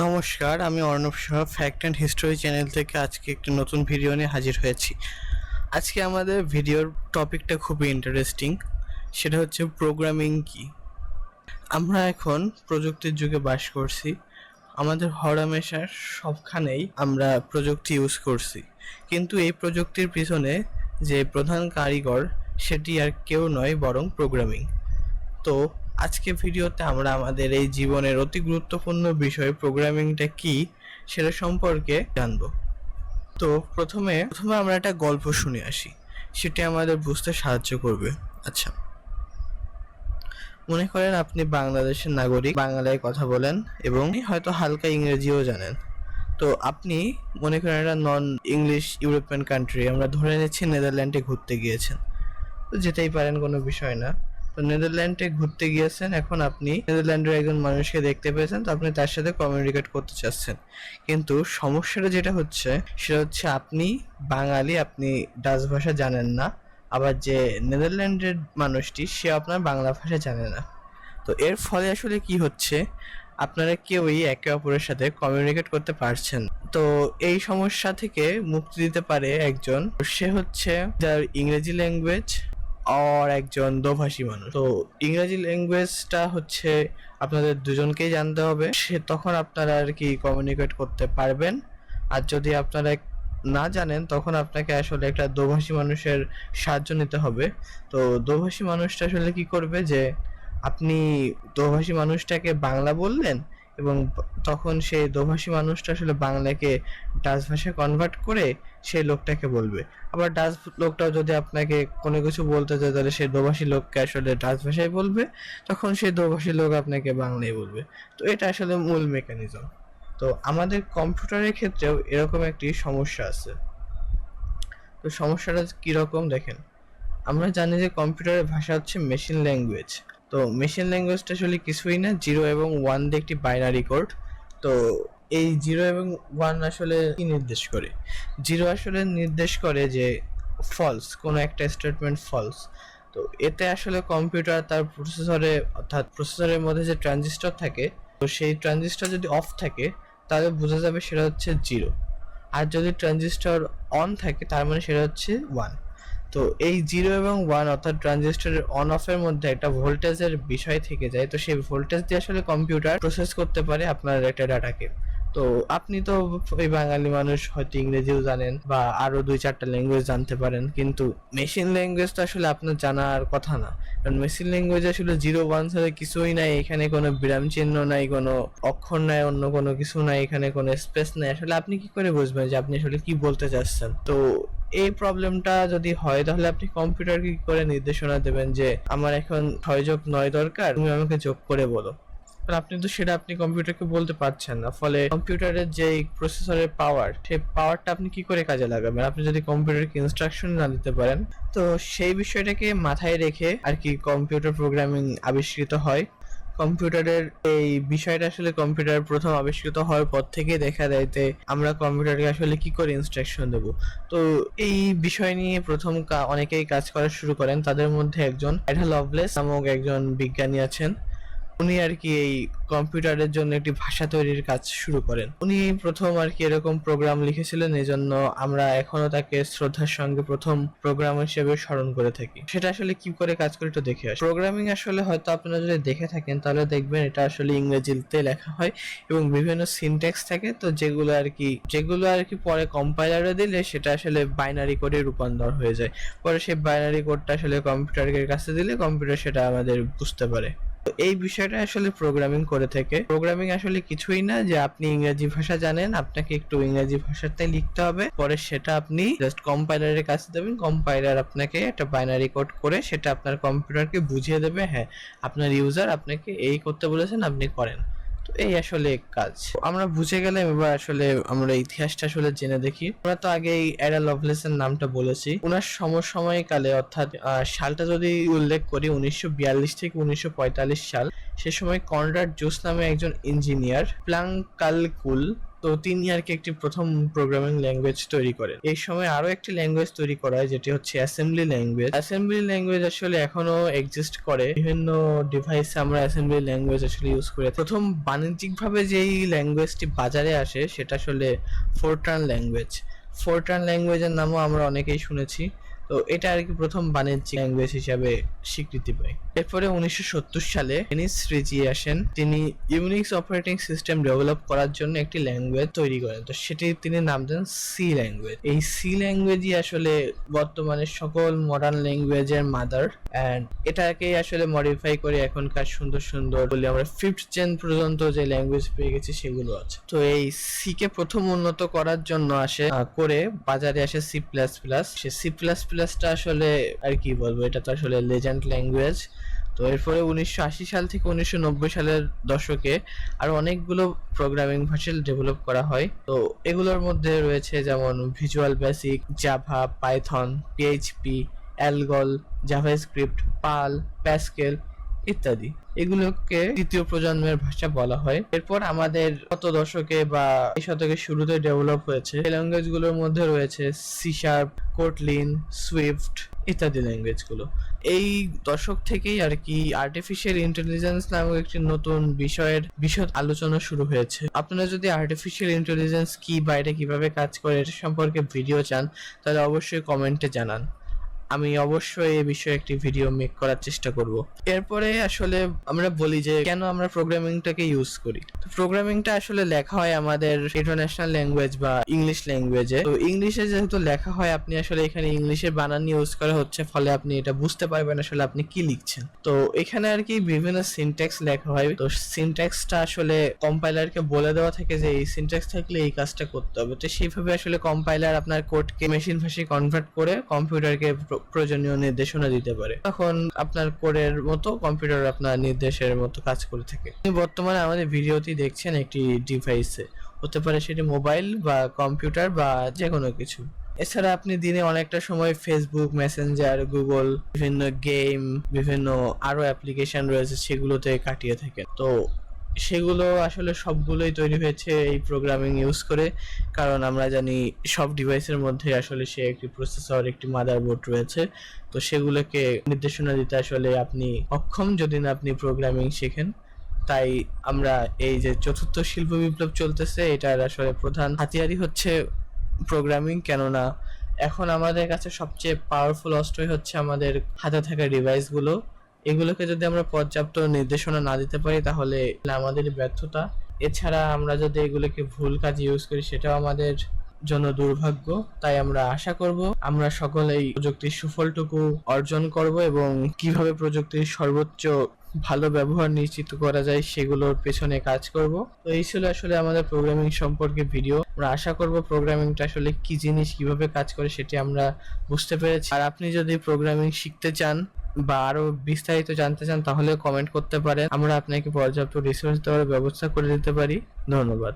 নমস্কার, আমি Arnab Shah fact and history channel থেকে আজকে একটি নতুন ভিডিও নিয়ে হাজির হয়েছি। আজকে আমাদের ভিডিওর টপিকটা খুবই ইন্টারেস্টিং সেটা হচ্ছে প্রোগ্রামিং কি? আমরা এখন প্রযুক্তির যুগে বাস করছি, আমাদের হরহামেশার সবখানেই আমরা প্রযুক্তি ইউজ করছি। কিন্তু এই প্রযুক্তির পিছনে যে প্রধান কারিগর, সেটি আর কেউ নয়, বরং প্রোগ্রামিং তো আজকে ভিডিওতে আমরা আমাদের এই জীবনের অতি গুরুত্বপূর্ণ বিষয় প্রোগ্রামিংটা কি সেটা সম্পর্কে জানব। তো প্রথমে প্রথমে আমরা একটা গল্প শুনে আসি। সেটি আমাদের বুঝতে সাহায্য করবে। আচ্ছা। মনে করেন আপনি বাংলাদেশের নাগরিক বাংলায় কথা বলেন এবং হয়তো হালকা ইংরেজিও জানেন। তো আপনি মনে করেন একটা নন ইংলিশ ইউরোপিয়ান কান্ট্রি আমরা ধরে নিচ্ছি নেদারল্যান্ডে ঘুরতে গিয়েছেন। তো যেতেই পারেন, কোনো বিষয় না। তো নেদারল্যান্ডে ঘুরতে গিয়েছেন, এখন আপনি নেদারল্যান্ডের একজন মানুষকে দেখতে পেয়েছেন, তো আপনি তার সাথে কমিউনিকেট করতে চাচ্ছেন। কিন্তু সমস্যাটা যেটা হচ্ছে, সেটা হচ্ছে আপনি বাঙালি, আপনি ডাচ ভাষা জানেন না, আবার যে নেদারল্যান্ডের মানুষটি, সে আপনার বাংলা ভাষা জানে না। তো এর ফলে আসলে কি হচ্ছে, আপনারা কেউই একে অপরের সাথে কমিউনিকেট করতে পারছেন তো এই সমস্যা থেকে মুক্তি দিতে পারে একজন, সে হচ্ছে যার ইংরেজি ল্যাঙ্গুয়েজ আর একজন দোভাষী মানুষ। তো ইংরেজি ল্যাঙ্গুয়েজটা হচ্ছে আপনাদের দুজনকেই জানতে হবে। সে তখন আপনারা আর কি কমিউনিকেট করতে পারবেন। আর যদি আপনারা না জানেন, তখন আপনাকে আসলে একটা দোভাষী মানুষের সাহায্য নিতে হবে। তো দোভাষী মানুষটা আসলে কি করবে যে, আপনি দোভাষী মানুষটাকে বাংলা বললেন এবং তখন সেই দোভাষী মানুষটা আসলে বাংলাকে ডাচ ভাষায় কনভার্ট করে সেই লোকটাকে বলবে। আবার ডাচ লোকটাও যদি আপনাকে কোনো কিছু বলতে চায়, তাহলে সেই দোভাষী লোককে আসলে ডাচ ভাষায় বলবে। তখন সেই দোভাষী লোক আপনাকে বাংলায় বলবে। তো এটা আসলে মূল মেকানিজম তো আমাদের কম্পিউটারের ক্ষেত্রেও এরকম একটি সমস্যা আছে। তো সমস্যাটা কীরকম দেখেন, আমরা জানি যে কম্পিউটারের ভাষা হচ্ছে মেশিন ল্যাঙ্গুয়েজ তো মেশিন ল্যাঙ্গুয়েজটা আসলে কিছুই না জিরো এবং ওয়ান দিয়ে একটি বাইনারি কোড তো এই জিরো এবং ওয়ান আসলে কি নির্দেশ করে? জিরো আসলে নির্দেশ করে যে ফলস কোনো একটা স্টেটমেন্ট ফলস তো এতে আসলে কম্পিউটার তার প্রসেসরে অর্থাৎ প্রসেসরের মধ্যে যে ট্রানজিস্টর থাকে, তো সেই ট্রানজিস্টর যদি অফ থাকে, তাহলে বোঝা যাবে সেটা হচ্ছে জিরো আর যদি ট্রানজিস্টর অন থাকে, তার মানে সেটা হচ্ছে ওয়ান তো এই জিরো এবং ওয়ান অর্থাৎ ট্রানজিস্টরের অন অফের মধ্যে একটা ভোল্টেজের বিষয় থেকে যায়, তো সেই ভোল্টেজ দিয়ে আসলে কম্পিউটার প্রসেস করতে পারে আপনার একটা ডাটাকে। তো আপনি তো ওই বাঙালি মানুষ, হয়তো ইংরেজিও জানেন বা আরও দুই চারটা ল্যাঙ্গুয়েজ জানতে পারেন, কিন্তু মেশিন ল্যাঙ্গুয়েজ তো আসলে আপনার জানার কথা না। কারণ মেশিন ল্যাঙ্গুয়েজ আসলে জিরো ওয়ান ছাড়া কিছুই নাই, এখানে কোনো বিরাম চিহ্ন নাই, কোনো অক্ষর নাই, অন্য কোনো কিছু নাই, এখানে কোনো স্পেস নাই। আসলে আপনি কি করে বুঝবেন যে আপনি আসলে কি বলতে চাচ্ছেন? তো এই প্রবলেমটা যদি হয়, তাহলে আপনি কম্পিউটারকে কি করে নির্দেশনা দেবেন যে, আমার এখন ছয় যোগ নয় দরকার, তুমি আমাকে যোগ করে বলো আপনি তো সেটা আপনি কম্পিউটারকে বলতে পারছেন না, ফলে কম্পিউটারের যে প্রসেসরের পাওয়ার সেই পাওয়ারটা আপনি কি করে কাজে লাগাবেন? আপনি যদি কম্পিউটারকে ইনস্ট্রাকশন না দিতে পারেন, তো সেই বিষয়টাকে মাথায় রেখে আর কি কম্পিউটার প্রোগ্রামিং আবিষ্কৃত হয়। কম্পিউটারের এই বিষয়টা আসলে কম্পিউটার প্রথম আবিষ্কৃত হওয়ার পর থেকে দেখা দেয় যে আমরা কম্পিউটারকে আসলে কি করে ইনস্ট্রাকশন দেব। তো এই বিষয় নিয়ে প্রথম অনেকেই কাজ করা শুরু করেন। তাদের মধ্যে একজন অ্যাডা লভলেস নামক একজন বিজ্ঞানী আছেন। উনি আর কি এই কম্পিউটারের জন্য একটি ভাষা তৈরির কাজ শুরু করেন। উনি প্রথম আর কি এরকম প্রোগ্রাম লিখেছিলেন এই জন্য আমরা এখনও তাকে শ্রদ্ধার সঙ্গে প্রথম প্রোগ্রাম হিসেবে স্মরণ করে থাকি। সেটা আসলে কি করে কাজ করে একটু দেখে আসি। প্রোগ্রামিং আসলে হয়তো আপনারা যদি দেখে থাকেন, তাহলে দেখবেন এটা আসলে ইংরেজিতে লেখা হয় এবং বিভিন্ন সিনট্যাক্স থাকে। তো যেগুলো আর কি, যেগুলো আর কি পরে কম্পাইলারে দিলে সেটা আসলে বাইনারি কোডে রূপান্তর হয়ে যায়। পরে সেই বাইনারি কোডটা আসলে কম্পিউটারের কাছে দিলে কম্পিউটার সেটা আমাদের বুঝতে পারে। এই বিষয়টা আসলে প্রোগ্রামিং করে থাকে। প্রোগ্রামিং আসলে কিছুই না যে আপনি ইংরেজি ভাষা জানেন, আপনাকে একটু ইংরেজি ভাষাতে লিখতে হবে, পরে সেটা আপনি জাস্ট কম্পাইলারের কাছে দেবেন কম্পাইলার আপনাকে একটা বাইনারি কোড করে সেটা আপনার কম্পিউটারকে বুঝিয়ে দেবে হ্যাঁ আপনার ইউজার আপনাকে এই করতে বলেছেন, আপনি করেন। তো এই আসলে কাজ। আমরা বুঝে গেলাম, এবার আসলে আমরা ইতিহাসটা আসলে জেনে দেখি। আমরা তো আগে অ্যাডা লভলেসের নামটা বলেছি। ওনার সমসময়কালে অর্থাৎ সালটা যদি উল্লেখ করি, উনিশশো বিয়াল্লিশ থেকে উনিশশো পঁয়তাল্লিশ সাল, সে সময় কনরাড জোস নামে একজন ইঞ্জিনিয়ার, প্লাঙ্কালকুল তো তিনি আর কি একটি প্রথম প্রোগ্রামিং ল্যাঙ্গুয়েজ তৈরি করেন। এই সময় আরও একটি ল্যাঙ্গুয়েজ তৈরি করা হয়, যেটি হচ্ছে অ্যাসেম্বলি ল্যাঙ্গুয়েজ অ্যাসেম্বলি ল্যাঙ্গুয়েজ আসলে এখনও এক্সিস্ট করে। বিভিন্ন ডিভাইসে আমরা অ্যাসেম্বলি ল্যাঙ্গুয়েজ আসলে ইউজ করে। প্রথম বাণিজ্যিকভাবে যেই ল্যাঙ্গুয়েজটি বাজারে আসে, সেটা আসলে ফোরট্রান ল্যাঙ্গুয়েজ ফোরট্রান ল্যাঙ্গুয়েজের নামও আমরা অনেকেই শুনেছি। তো এটা আর কি প্রথম বাণিজ্যিক ল্যাঙ্গুয়েজ হিসাবে স্বীকৃতি পায়। এরপরে উনিশশো সত্তর সালে ডেনিস রিজি আসেন। তিনি ইউনিক্স অপারেটিং সিস্টেম ডেভেলপ করার জন্য একটি ল্যাঙ্গুয়েজ তৈরি করেন। তো সেটি তিনি নাম দেন সি ল্যাঙ্গুয়েজ এই সি ল্যাঙ্গুয়েজই আসলে বর্তমানে সকল মডার্ন ল্যাঙ্গুয়েজের মাদার অ্যান্ড এটাকে আসলে মডিফাই করে এখনকার সুন্দর সুন্দর বলে আমরা ফিফথ জেন পর্যন্ত যে ল্যাঙ্গুয়েজ পেয়ে গেছি সেগুলো আছে। তো এই সি কে প্রথম উন্নত করার জন্য আসে করে বাজারে আসে সি প্লাস প্লাস সে সি প্লাস প্লাসটা আসলে আর কি বলব, এটা তো আসলে লেজেন্ড ল্যাঙ্গুয়েজ তো এরপরে উনিশশো আশি সাল থেকে উনিশশো নব্বই সালের দশকে আরও অনেকগুলো প্রোগ্রামিং ভাষা ডেভেলপ করা হয়। তো এগুলোর মধ্যে রয়েছে যেমন visual basic Java Python PHP ALGOL JavaScript Perl Pascal ইত্যাদি। এগুলোকে তৃতীয় প্রজন্মের ভাষা বলা হয়। এরপর আমাদের গত দশকে বা এই শতকের শুরুতে ডেভেলপ হয়েছে। এই ল্যাঙ্গুয়েজগুলোর মধ্যে রয়েছে সি শার্প কোটলিন সুইফট ইত্যাদি ল্যাঙ্গুয়েজগুলো। এই দশক থেকেই আর কি আর্টিফিশিয়াল ইন্টেলিজেন্স নামক একটি নতুন বিষয়ের বিশদ আলোচনা শুরু হয়েছে। আপনারা যদি আর্টিফিশিয়াল ইন্টেলিজেন্স কি বা এটা কীভাবে কাজ করে, এটা সম্পর্কে ভিডিও চান, তাহলে অবশ্যই কমেন্টে জানান। আমি অবশ্যই এই বিষয়ে একটি ভিডিও মেক করার চেষ্টা করব। এরপরে আসলে আমরা বলি যে কেন আমরা প্রোগ্রামিংটাকে ইউজ করি। তো প্রোগ্রামিংটা আসলে লেখা হয় আমাদের ইন্টারন্যাশনাল ল্যাঙ্গুয়েজ বা ইংলিশ ল্যাঙ্গুয়েজে তো ইংলিশে যেহেতু লেখা হয়, আপনি আসলে এখানে ইংলিশে বানান ইউজ করা হচ্ছে, ফলে আপনি এটা বুঝতে পারবেন আসলে আপনি কি লিখছেন। তো এখানে আর কি বিভিন্ন সিনট্যাক্স লেখা হয়। তো সিনট্যাক্সটা আসলে কম্পাইলারকে বলে দেওয়া থাকে যে এই সিনট্যাক্স থাকলে এই কাজটা করতে হবে। তো সেইভাবে আসলে কম্পাইলার আপনার কোডকে মেশিন ভাষায় কনভার্ট করে কম্পিউটারকে প্রয়োজনীয় নির্দেশনা দিতে পারে। তখন আপনার কোডের মতো কম্পিউটার আপনার নির্দেশের মতো কাজ করে থাকে। বর্তমানে আমাদের ভিডিওটি দেখছেন একটি ডিভাইসে হতে পারে সেটি মোবাইল বা কম্পিউটার বা যে কোনো কিছু। এছাড়া আপনি দিনে অনেকটা সময় ফেসবুক মেসেঞ্জার গুগল বিভিন্ন গেম বিভিন্ন আরও অ্যাপ্লিকেশন রয়েছে সেগুলোতে কাটিয়ে থাকেন। তো সেগুলো আসলে সবগুলোই তৈরি হয়েছে এই প্রোগ্রামিং ইউজ করে। কারণ আমরা জানি সব ডিভাইসের মধ্যে আসলে সে একটি প্রসেসর একটি মাদারবোর্ড রয়েছে। তো সেগুলোকে নির্দেশনা দিতে আসলে আপনি অক্ষম যদি না আপনি প্রোগ্রামিং শেখেন। তাই আমরা এই যে চতুর্থ শিল্প বিপ্লব চলতেছে, এটার আসলে প্রধান হাতিয়ারই হচ্ছে প্রোগ্রামিং কেননা এখন আমাদের কাছে সবচেয়ে পাওয়ারফুল অস্ত্রই হচ্ছে আমাদের হাতে থাকা ডিভাইসগুলো এগুলোকে যদি আমরা পর্যাপ্ত নির্দেশনা না দিতে পারি, তাহলে আমাদের ব্যর্থতা। এছাড়া আমরা যদি এগুলোকে ভুল কাজে ইউজ করি, সেটাও আমাদের জন্য দুর্ভাগ্য। তাই আমরা আশা করব, আমরা সকলেই প্রযুক্তির সুফলটুকু অর্জন করব এবং কীভাবে প্রযুক্তির সর্বোচ্চ ভালো ব্যবহার নিশ্চিত করা যায়, সেগুলোর পেছনে কাজ করব। তো এই ছিল আসলে আমাদের প্রোগ্রামিং সম্পর্কে ভিডিও আমরা আশা করব প্রোগ্রামিংটা আসলে কি জিনিস, কীভাবে কাজ করে, সেটি আমরা বুঝতে পেরেছি। আর আপনি যদি প্রোগ্রামিং শিখতে চান বা আরও বিস্তারিত জানতে চান তাহলে কমেন্ট করতে পারেন। আমরা আপনাকে পর্যাপ্ত রিসোর্স দেওয়ার ব্যবস্থা করে দিতে পারি। ধন্যবাদ।